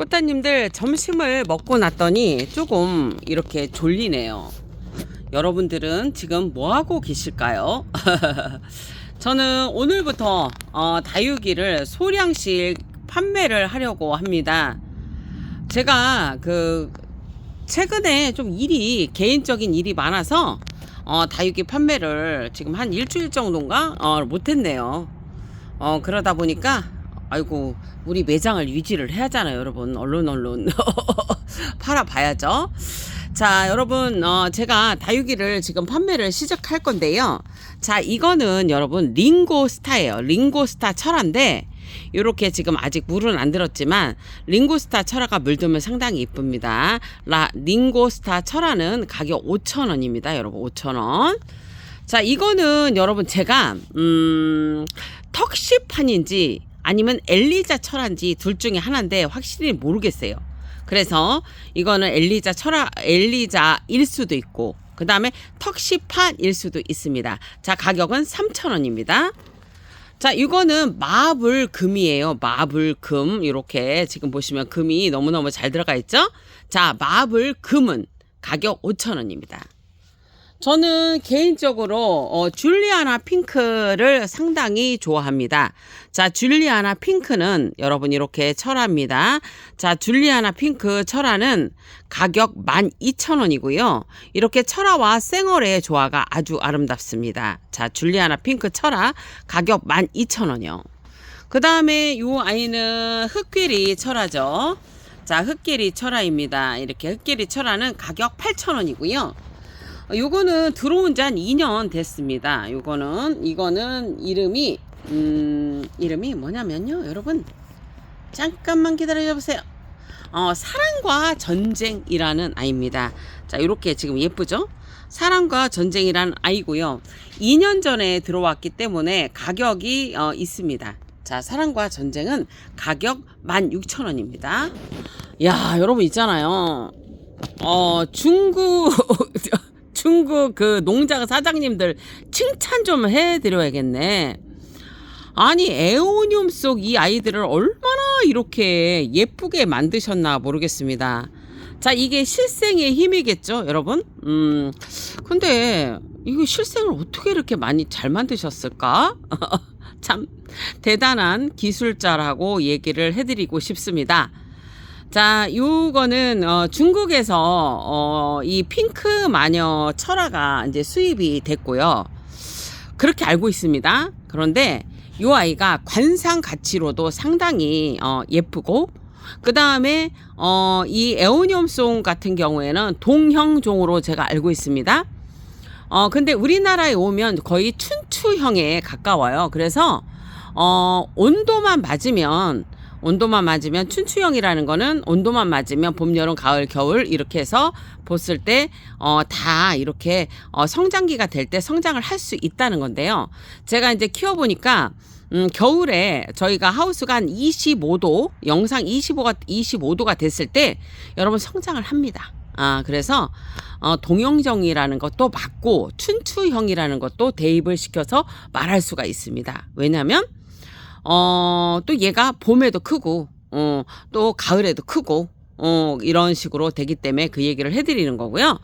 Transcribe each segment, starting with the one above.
꽃다님들 점심을 먹고 났더니 조금 이렇게 졸리네요. 여러분들은 지금 뭐 하고 계실까요? 저는 오늘부터 어, 다육이를 소량씩 판매를 하려고 합니다. 제가 그 최근에 좀 일이 개인적인 일이 많아서 어, 다육이 판매를 지금 한 일주일 정도인가 어, 못했네요. 어, 그러다 보니까 아이고 우리 매장을 유지를 해야잖아요, 여러분. 얼른 얼른 팔아봐야죠. 자, 여러분, 어, 제가 다육이를 지금 판매를 시작할 건데요. 자, 이거는 여러분 링고스타예요. 링고스타 철화인데 요렇게 지금 아직 물은 안 들었지만 링고스타 철화가 물들면 상당히 이쁩니다. 라 링고스타 철화는 가격 5,000원입니다. 여러분 5,000원. 자, 이거는 여러분 제가 음 턱시판인지 아니면 엘리자 철화인지 둘 중에 하나인데 확실히 모르겠어요. 그래서 이거는 엘리자 철화 엘리자일 수도 있고 그 다음에 턱시판일 수도 있습니다. 자 가격은 3,000원입니다. 자 이거는 마블 금이에요. 마블 금 이렇게 지금 보시면 금이 너무너무 잘 들어가 있죠. 자 마블 금은 가격 5,000원입니다. 저는 개인적으로 어, 줄리아나 핑크를 상당히 좋아합니다. 자, 줄리아나 핑크는 여러분 이렇게 철화입니다. 자, 줄리아나 핑크 철화는 가격 12,000원이고요. 이렇게 철화와 생얼의 조화가 아주 아름답습니다. 자, 줄리아나 핑크 철화 가격 12,000원이요. 그 다음에 이 아이는 흑귀리 철화죠. 자, 흑귀리 철화입니다. 이렇게 흑귀리 철화는 가격 8,000원이고요. 요거는 들어온 지 한 2년 됐습니다. 요거는 이거는 이름이 음 이름이 뭐냐면요, 여러분 잠깐만 기다려 보세요. 어 사랑과 전쟁이라는 아이입니다. 자 이렇게 지금 예쁘죠? 사랑과 전쟁이라는 아이고요. 2년 전에 들어왔기 때문에 가격이 어, 있습니다. 자, 사랑과 전쟁은 가격 16,000원입니다. 야, 여러분 있잖아요. 어, 중국 중국 그 농장 사장님들 칭찬 좀 해드려야겠네. 아니 에오늄 속 이 아이들을 얼마나 이렇게 예쁘게 만드셨나 모르겠습니다. 자 이게 실생의 힘이겠죠, 여러분? 음, 근데 이거 실생을 어떻게 이렇게 많이 잘 만드셨을까? 참 대단한 기술자라고 얘기를 해드리고 싶습니다. 자, 요거는 어, 중국에서 어, 이 핑크 마녀 철화가 이제 수입이 됐고요. 그렇게 알고 있습니다. 그런데 요 아이가 관상 가치로도 상당히 어, 예쁘고 그 다음에 어, 이 에오니엄송 같은 경우에는 동형종으로 제가 알고 있습니다. 어, 근데 우리나라에 오면 거의 춘추형에 가까워요. 그래서 어, 온도만 맞으면 온도만 맞으면 춘추형이라는 거는 온도만 맞으면 봄, 여름, 가을, 겨울 이렇게 해서 봤을 때, 어, 다 이렇게, 어, 성장기가 될 때 성장을 할 수 있다는 건데요. 제가 이제 키워 보니까, 음, 겨울에 저희가 하우스가 한 25도, 영상 25가, 25도가 됐을 때 여러분 성장을 합니다. 아, 그래서, 어, 동영정이라는 것도 맞고 춘추형이라는 것도 대입을 시켜서 말할 수가 있습니다. 왜냐면, 어, 또 얘가 봄에도 크고, 어, 또 가을에도 크고, 어, 이런 식으로 되기 때문에 그 얘기를 해드리는 거고요.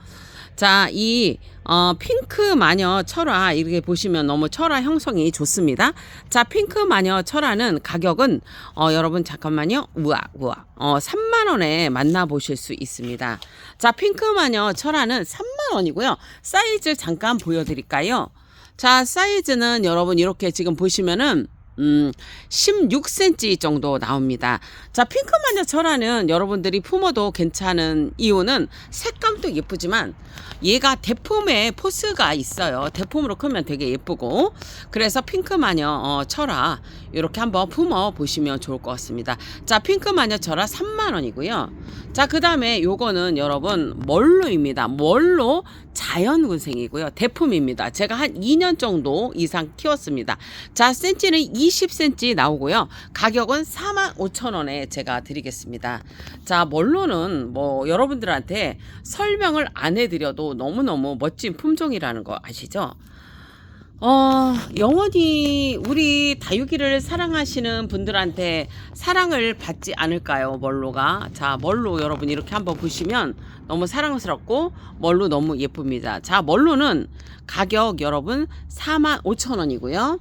자, 이, 어, 핑크 마녀 철화, 이렇게 보시면 너무 철화 형성이 좋습니다. 자, 핑크 마녀 철화는 가격은, 어, 여러분 잠깐만요. 우와, 우와. 어, 3만원에 만나보실 수 있습니다. 자, 핑크 마녀 철화는 3만원이고요. 사이즈 잠깐 보여드릴까요? 자, 사이즈는 여러분 이렇게 지금 보시면은, 음, 16cm 정도 나옵니다. 자, 핑크 마녀 철화는 여러분들이 품어도 괜찮은 이유는 색감도 예쁘지만 얘가 대품에 포스가 있어요. 대품으로 크면 되게 예쁘고 그래서 핑크 마녀 어, 철화 이렇게 한번 품어 보시면 좋을 것 같습니다. 자, 핑크 마녀 철화 3만 원이고요. 자, 그 다음에 요거는 여러분 멀로입니다. 멀로 자연군생이고요. 대품입니다. 제가 한 2년 정도 이상 키웠습니다. 자, 센치는 20cm 나오고요. 가격은 4만 5천 원에 제가 드리겠습니다. 자, 멀로는 뭐 여러분들한테 설명을 안 해드려도 너무너무 멋진 품종이라는 거 아시죠? 어, 영원히 우리 다육이를 사랑하시는 분들한테 사랑을 받지 않을까요, 멀로가? 자, 멀로 여러분 이렇게 한번 보시면 너무 사랑스럽고 멀로 너무 예쁩니다. 자, 멀로는 가격 여러분 4만 5천 원이고요.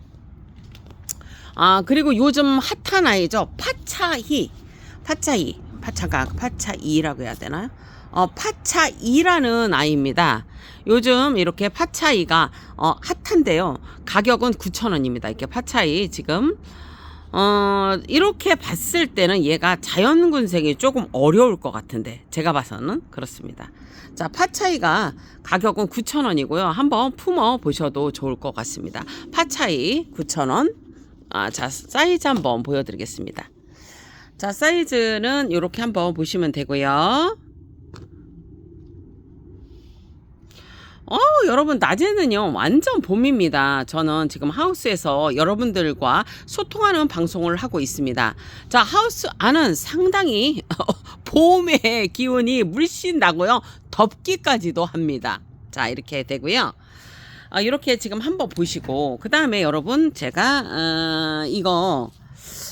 아, 그리고 요즘 핫한 아이죠. 파차히. 파차이. 파차가 파차이라고 해야 되나요? 어, 파차이라는 아이입니다. 요즘 이렇게 파차이가 어, 핫한데요. 가격은 9,000원입니다. 이렇게 파차이 지금 어, 이렇게 봤을 때는 얘가 자연군색이 조금 어려울 것 같은데 제가 봐서는 그렇습니다. 자, 파차이가 가격은 9,000원이고요. 한번 품어 보셔도 좋을 것 같습니다. 파차이 9,000원. 아, 자, 사이즈 한번 보여드리겠습니다. 자, 사이즈는 이렇게 한번 보시면 되고요. 어, 여러분, 낮에는요, 완전 봄입니다. 저는 지금 하우스에서 여러분들과 소통하는 방송을 하고 있습니다. 자, 하우스 안은 상당히 봄의 기운이 물씬 나고요. 덥기까지도 합니다. 자, 이렇게 되고요. 아, 이렇게 지금 한번 보시고, 그 다음에 여러분, 제가, 어, 이거,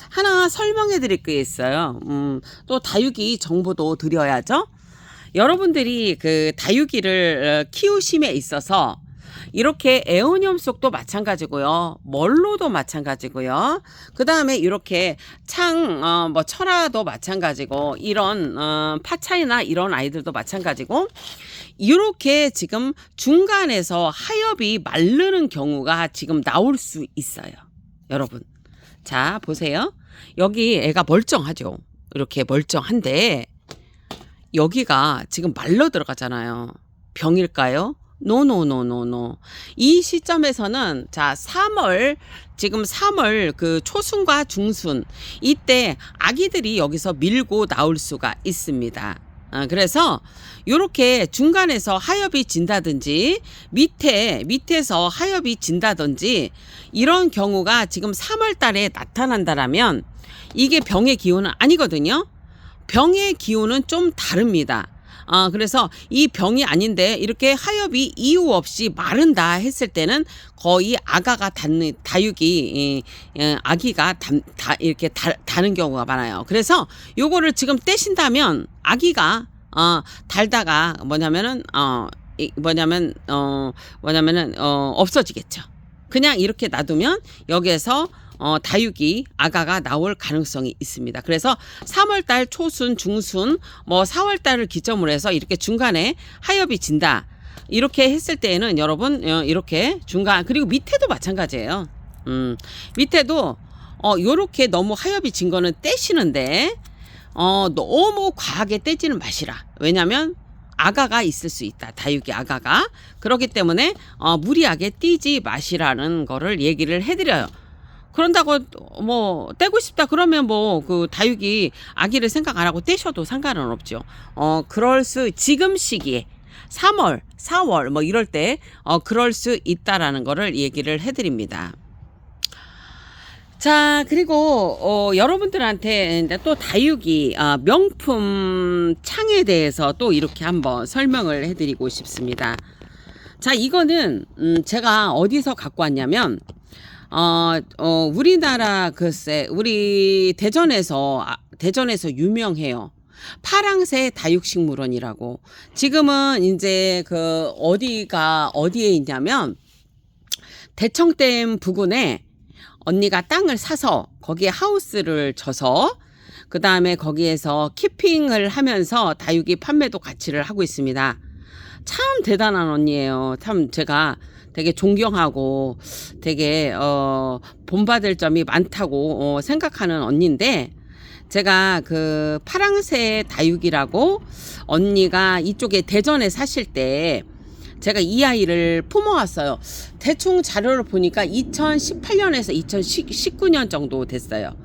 하나 설명해 드릴 게 있어요. 음, 또 다육이 정보도 드려야죠. 여러분들이 그 다육이를 어, 키우심에 있어서 이렇게 에오니엄 속도 마찬가지고요. 멀로도 마찬가지고요. 그 다음에 이렇게 창, 어, 뭐, 철화도 마찬가지고, 이런, 어, 파차이나 이런 아이들도 마찬가지고, 이렇게 지금 중간에서 하엽이 마르는 경우가 지금 나올 수 있어요. 여러분. 자, 보세요. 여기 애가 멀쩡하죠. 이렇게 멀쩡한데, 여기가 지금 말러 들어가잖아요. 병일까요? 노노노노노. 이 시점에서는 자 3월 지금 3월 그 초순과 중순 이때 아기들이 여기서 밀고 나올 수가 있습니다. 아, 그래서 요렇게 중간에서 하엽이 진다든지 밑에 밑에서 하엽이 진다든지 이런 경우가 지금 3월 달에 나타난다라면 이게 병의 기운은 아니거든요. 병의 기운은 좀 다릅니다. 아, 그래서 이 병이 아닌데 이렇게 하엽이 이유 없이 마른다 했을 때는 거의 아가가 닿는 다육이 이, 예, 아기가 다, 다 이렇게 다, 다는 경우가 많아요. 그래서 요거를 지금 떼신다면 아기가 어 달다가 뭐냐면은 어 이, 뭐냐면 어 뭐냐면은 어 없어지겠죠. 그냥 이렇게 놔두면 여기에서 어, 다육이 아가가 나올 가능성이 있습니다. 그래서 3월 달 초순, 중순, 뭐 4월 달을 기점으로 해서 이렇게 중간에 하엽이 진다. 이렇게 했을 때에는 여러분 어, 이렇게 중간 그리고 밑에도 마찬가지예요. 음, 밑에도 어 요렇게 너무 하엽이 진 거는 떼시는데 어 너무 과하게 떼지는 마시라. 왜냐면 아가가 있을 수 있다. 다육이 아가가. 그렇기 때문에 어, 무리하게 띄지 마시라는 거를 얘기를 해드려요. 그런다고 뭐 떼고 싶다 그러면 뭐 그 다육이 아기를 생각 안 하고 떼셔도 상관은 없죠. 어 그럴 수 지금 시기에 3월, 4월 뭐 이럴 때 어 그럴 수 있다라는 거를 얘기를 해 드립니다. 자 그리고 어, 여러분들한테 또 다육이 어, 명품 창에 대해서 또 이렇게 한번 설명을 해드리고 싶습니다. 자 이거는 음, 제가 어디서 갖고 왔냐면 어, 어, 우리나라 글쎄, 우리 대전에서, 아, 대전에서 유명해요. 파랑새 다육식물원이라고. 지금은 이제 그 어디가 어디에 있냐면 대청댐 부근에 언니가 땅을 사서 거기에 하우스를 져서 그 다음에 거기에서 키핑을 하면서 다육이 판매도 같이를 하고 있습니다. 참 대단한 언니예요. 참 제가 되게 존경하고 되게 어 본받을 점이 많다고 어, 생각하는 언니인데 제가 그 파랑새 다육이라고 언니가 이쪽에 대전에 사실 때 제가 이 아이를 품어왔어요. 대충 자료를 보니까 2018년에서 2019년 정도 됐어요.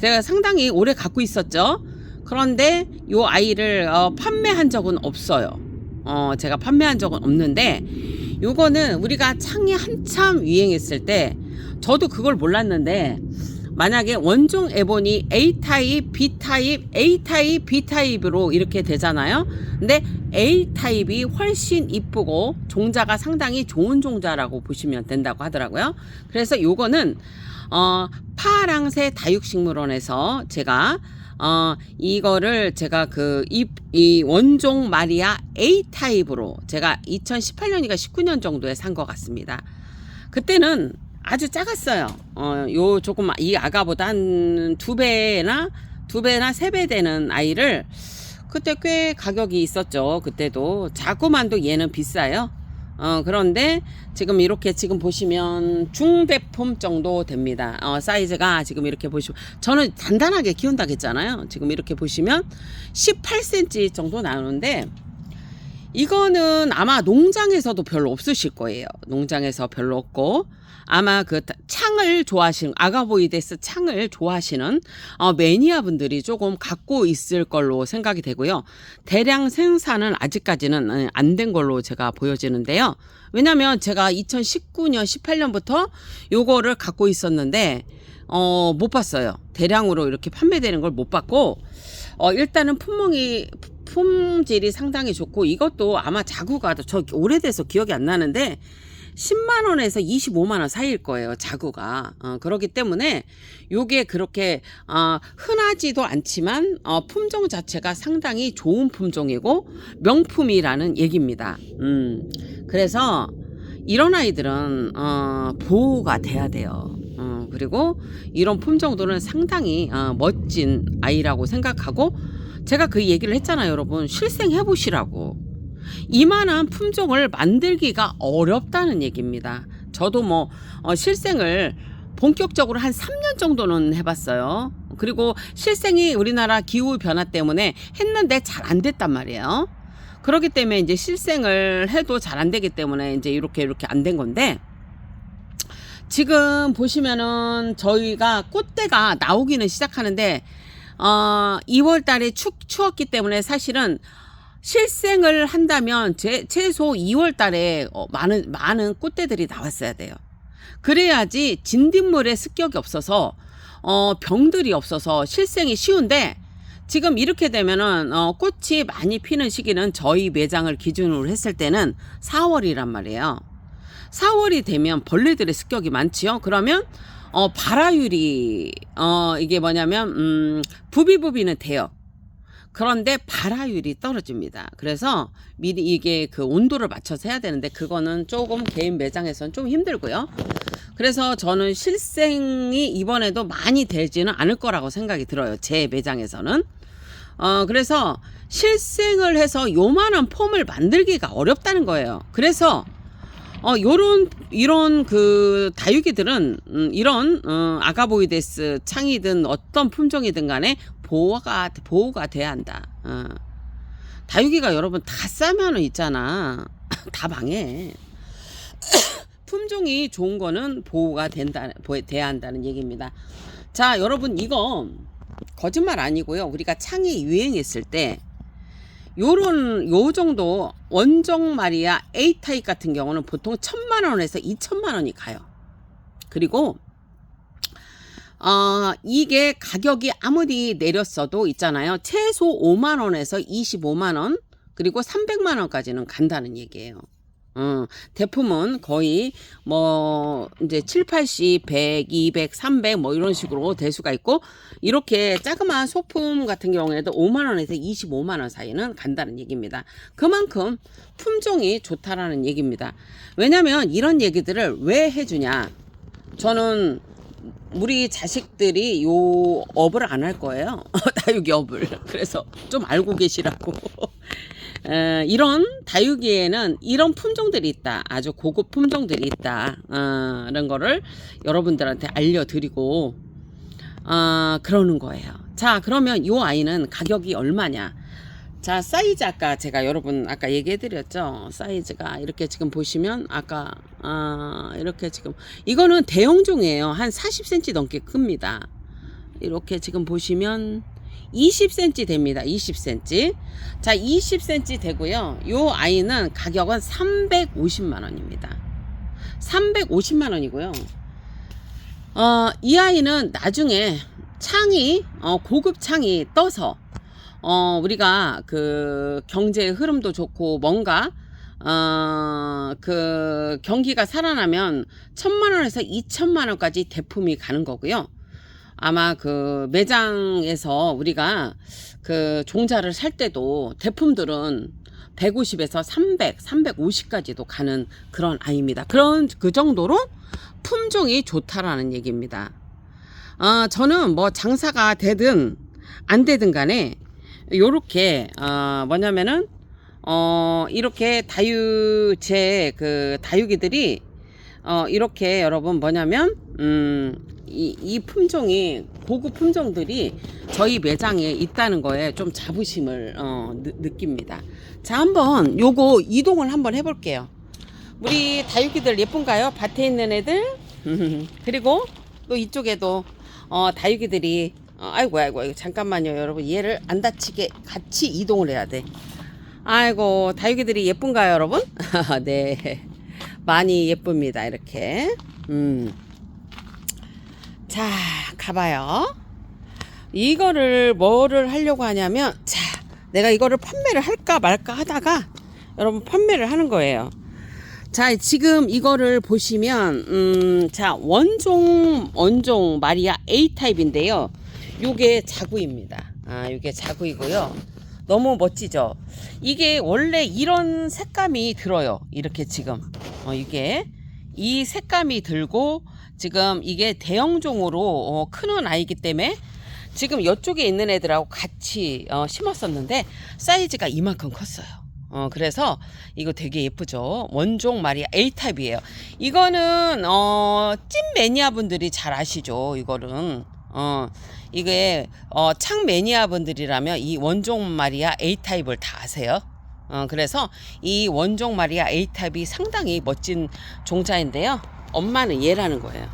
제가 상당히 오래 갖고 있었죠. 그런데 이 아이를 어, 판매한 적은 없어요. 어, 제가 판매한 적은 없는데 요거는 우리가 창이 한참 유행했을 때 저도 그걸 몰랐는데 만약에 원종 에본이 A 타입, B 타입, A 타입, B 타입으로 이렇게 되잖아요. 근데 A 타입이 훨씬 이쁘고 종자가 상당히 좋은 종자라고 보시면 된다고 하더라고요. 그래서 요거는 어 파랑새 다육식물원에서 제가 어 이거를 제가 그 이 이 원종 마리아 A 타입으로 제가 2018년인가 19년 정도에 산 것 같습니다. 그때는 아주 작았어요. 어, 요 조금 이 아가보다 한 두 배나 두 배나 세 배 되는 아이를 그때 꽤 가격이 있었죠. 그때도 자꾸만도 얘는 비싸요. 어, 그런데 지금 이렇게 지금 보시면 중대품 정도 됩니다. 어, 사이즈가 지금 이렇게 보시면 저는 단단하게 키운다고 했잖아요. 지금 이렇게 보시면 18cm 정도 나오는데 이거는 아마 농장에서도 별로 없으실 거예요. 농장에서 별로 없고 아마 그 창을 좋아하시는 아가보이데스 창을 좋아하시는 어, 매니아 분들이 조금 갖고 있을 걸로 생각이 되고요. 대량 생산은 아직까지는 안 된 걸로 제가 보여지는데요. 왜냐면 제가 2019년 18년부터 요거를 갖고 있었는데 어, 못 봤어요. 대량으로 이렇게 판매되는 걸 못 봤고 어, 일단은 품목이 품질이 상당히 좋고 이것도 아마 자구가 저 오래돼서 기억이 안 나는데 10만 원에서 25만 원 사이일 거예요. 자구가. 어, 그렇기 때문에 요게 그렇게 어, 흔하지도 않지만 어, 품종 자체가 상당히 좋은 품종이고 명품이라는 얘기입니다. 음. 그래서 이런 아이들은 어, 보호가 돼야 돼요. 어, 그리고 이런 품종들은 상당히 어, 멋진 아이라고 생각하고 제가 그 얘기를 했잖아요, 여러분. 실생해 보시라고. 이만한 품종을 만들기가 어렵다는 얘기입니다. 저도 뭐 어, 실생을 본격적으로 한 3년 정도는 해봤어요. 그리고 실생이 우리나라 기후 변화 때문에 했는데 잘 안 됐단 말이에요. 그렇기 때문에 이제 실생을 해도 잘 안 되기 때문에 이제 이렇게 이렇게 안 된 건데 지금 보시면은 저희가 꽃대가 나오기는 시작하는데 어 2월 달에 추, 추웠기 때문에 사실은 실생을 한다면 제, 최소 2월 달에 어, 많은 많은 꽃대들이 나왔어야 돼요. 그래야지 진딧물에 습격이 없어서 어, 병들이 없어서 실생이 쉬운데 지금 이렇게 되면은 어, 꽃이 많이 피는 시기는 저희 매장을 기준으로 했을 때는 4월이란 말이에요. 4월이 되면 벌레들의 습격이 많지요. 그러면 어, 발화율이 어, 이게 뭐냐면 음, 부비부비는 돼요. 그런데 발화율이 떨어집니다. 그래서 미리 이게 그 온도를 맞춰서 해야 되는데 그거는 조금 개인 매장에서는 좀 힘들고요. 그래서 저는 실생이 이번에도 많이 되지는 않을 거라고 생각이 들어요. 제 매장에서는. 어, 그래서 실생을 해서 요만한 폼을 만들기가 어렵다는 거예요. 그래서 어, 요런, 이런 그 다육이들은, 음, 이런, 어, 아가보이데스 창이든 어떤 품종이든 간에 보호가, 보호가 돼야 한다. 어. 다육이가 여러분 다 싸면은 있잖아. 다 망해. 품종이 좋은 거는 보호가 된다, 보- 돼야 한다는 얘기입니다. 자, 여러분, 이거 거짓말 아니고요. 우리가 창이 유행했을 때, 요런 요 정도 원정 마리아 A 타입 같은 경우는 보통 천만 원에서 이천만 원이 가요. 그리고 어 이게 가격이 아무리 내렸어도 있잖아요. 최소 5만 원에서 25만 원 그리고 300만 원까지는 간다는 얘기예요. 어, 대품은 거의 뭐 이제 7, 80, 100, 200, 300 뭐 이런 식으로 될 수가 있고 이렇게 자그마한 소품 같은 경우에도 5만 원에서 25만 원 사이는 간다는 얘기입니다. 그만큼 품종이 좋다라는 얘기입니다. 왜냐면 이런 얘기들을 왜 해주냐? 저는 우리 자식들이 요 업을 안 할 거예요. 다육이 업을. 그래서 좀 알고 계시라고. 에, 이런 다육이에는 이런 품종들이 있다. 아주 고급 품종들이 있다. 어, 이런 거를 여러분들한테 알려드리고 어, 그러는 거예요. 자, 그러면 이 아이는 가격이 얼마냐? 자, 사이즈 아까 제가 여러분 아까 얘기해드렸죠. 사이즈가 이렇게 지금 보시면 아까 아, 이렇게 지금 이거는 대형종이에요. 한 40cm 넘게 큽니다. 이렇게 지금 보시면 20cm 됩니다. 20cm. 자, 20cm 되고요. 요 아이는 가격은 350만 원입니다. 350만 원이고요. 어, 이 아이는 나중에 창이 어, 고급 창이 떠서 어, 우리가 그 경제의 흐름도 좋고 뭔가 어, 그 경기가 살아나면 천만 원에서 이천만 원까지 대품이 가는 거고요. 아마 그 매장에서 우리가 그 종자를 살 때도 대품들은 150에서 300, 350까지도 가는 그런 아이입니다. 그런 그 정도로 품종이 좋다라는 얘기입니다. 어, 저는 뭐 장사가 되든 안 되든 간에 요렇게 어, 뭐냐면은 어, 이렇게 다유 제그 다육이들이 어, 이렇게 여러분 뭐냐면 음, 이, 이 품종이 고급 품종들이 저희 매장에 있다는 거에 좀 자부심을 어, 느, 느낍니다. 자, 한번 요거 이동을 한번 해볼게요. 우리 다육이들 예쁜가요? 밭에 있는 애들? 그리고 또 이쪽에도 어, 다육이들이 어, 아이고 아이고 잠깐만요 여러분 얘를 안 다치게 같이 이동을 해야 돼. 아이고 다육이들이 예쁜가요 여러분? 네 많이 예쁩니다 이렇게 음. 자 가봐요. 이거를 뭐를 하려고 하냐면 자 내가 이거를 판매를 할까 말까 하다가 여러분 판매를 하는 거예요. 자 지금 이거를 보시면 음, 자 원종 원종 마리아 A 타입인데요. 요게 자구입니다. 아 요게 자구이고요. 너무 멋지죠? 이게 원래 이런 색감이 들어요. 이렇게 지금. 어, 이게. 이 색감이 들고 지금 이게 대형종으로 어, 크는 아이기 때문에 지금 이쪽에 있는 애들하고 같이 어, 심었었는데 사이즈가 이만큼 컸어요. 어, 그래서 이거 되게 예쁘죠. 원종 마리아 A 타입이에요. 이거는 어, 찐 매니아 분들이 잘 아시죠. 이거는 어, 이게 어, 창 매니아 분들이라면 이 원종 마리아 A 타입을 다 아세요. 어, 그래서 이 원종 마리아 A 타입이 상당히 멋진 종자인데요. 엄마는 얘라는 거예요.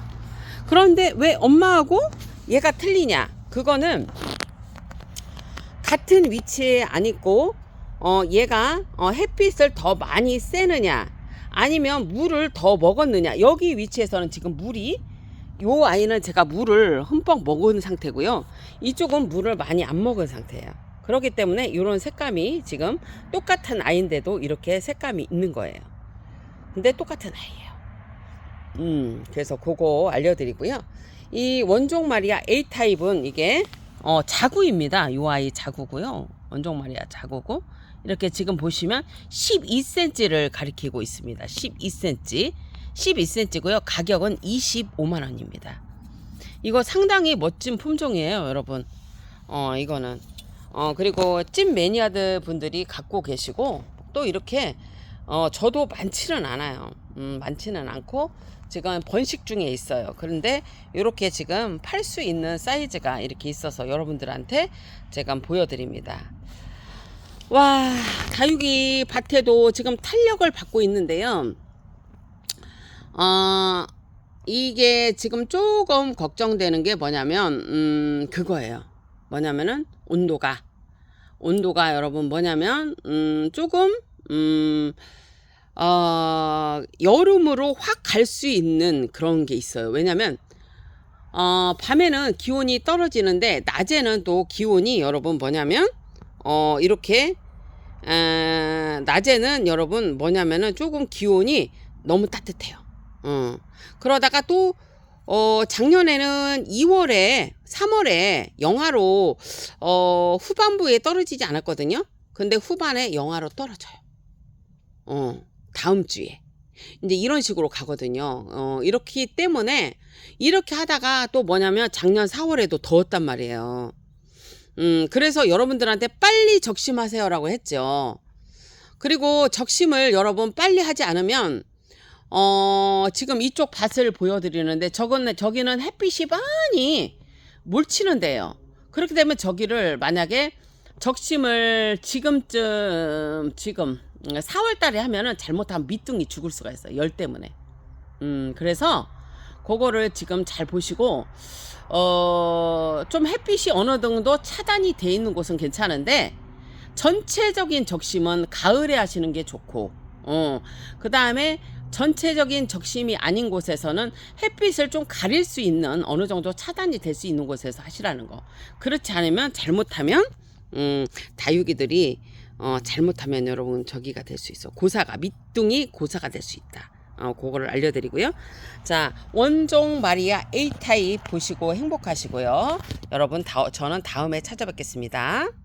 그런데 왜 엄마하고 얘가 틀리냐? 그거는 같은 위치에 안 있고 어 얘가 어 햇빛을 더 많이 쐬느냐? 아니면 물을 더 먹었느냐? 여기 위치에서는 지금 물이 요 아이는 제가 물을 흠뻑 먹은 상태고요. 이쪽은 물을 많이 안 먹은 상태예요. 그렇기 때문에 이런 색감이 지금 똑같은 아이인데도 이렇게 색감이 있는 거예요. 근데 똑같은 아이예요 음 그래서 그거 알려드리고요 이 원종 마리아 A 타입은 이게 어 자구입니다 이 아이 자구고요 원종 마리아 자구고 이렇게 지금 보시면 12cm를 가리키고 있습니다. 12cm. 12cm고요. 가격은 25만 원입니다. 이거 상당히 멋진 품종이에요, 여러분. 어, 이거는. 어, 그리고 찐 매니아들 분들이 갖고 계시고 또 이렇게 어, 저도 많지는 않아요. 음, 많지는 않고 지금 번식 중에 있어요. 그런데 이렇게 지금 팔 수 있는 사이즈가 이렇게 있어서 여러분들한테 제가 보여드립니다. 와, 다육이 밭에도 지금 탄력을 받고 있는데요. 어, 이게 지금 조금 걱정되는 게 뭐냐면, 음, 그거예요. 뭐냐면은, 온도가. 온도가 여러분 뭐냐면, 음, 조금, 음, 어, 여름으로 확 갈 수 있는 그런 게 있어요. 왜냐면, 어, 밤에는 기온이 떨어지는데, 낮에는 또 기온이 여러분 뭐냐면, 어, 이렇게, 에, 낮에는 여러분 뭐냐면은 조금 기온이 너무 따뜻해요. 어. 그러다가 또, 어, 작년에는 2월에, 3월에 영하로, 어, 후반부에 떨어지지 않았거든요. 근데 후반에 영하로 떨어져요. 어, 다음 주에. 이제 이런 식으로 가거든요. 어, 이렇기 때문에 이렇게 하다가 또 뭐냐면 작년 4월에도 더웠단 말이에요. 음, 그래서 여러분들한테 빨리 적심하세요라고 했죠. 그리고 적심을 여러분 빨리 하지 않으면 어, 지금 이쪽 밭을 보여드리는데 저건 저기는 햇빛이 많이 몰치는 데요. 그렇게 되면 저기를 만약에 적심을 지금쯤 지금 4월 달에 하면은 잘못하면 밑둥이 죽을 수가 있어요. 열 때문에. 음, 그래서 그거를 지금 잘 보시고 어, 좀 햇빛이 어느 정도 차단이 돼 있는 곳은 괜찮은데 전체적인 적심은 가을에 하시는 게 좋고 어, 그 다음에 전체적인 적심이 아닌 곳에서는 햇빛을 좀 가릴 수 있는 어느 정도 차단이 될 수 있는 곳에서 하시라는 거. 그렇지 않으면 잘못하면 음, 다육이들이 어, 잘못하면 여러분 저기가 될 수 있어. 고사가 밑둥이 고사가 될 수 있다. 어, 그거를 알려드리고요. 자, 원종 마리아 A 타입 보시고 행복하시고요. 여러분, 다, 저는 다음에 찾아뵙겠습니다.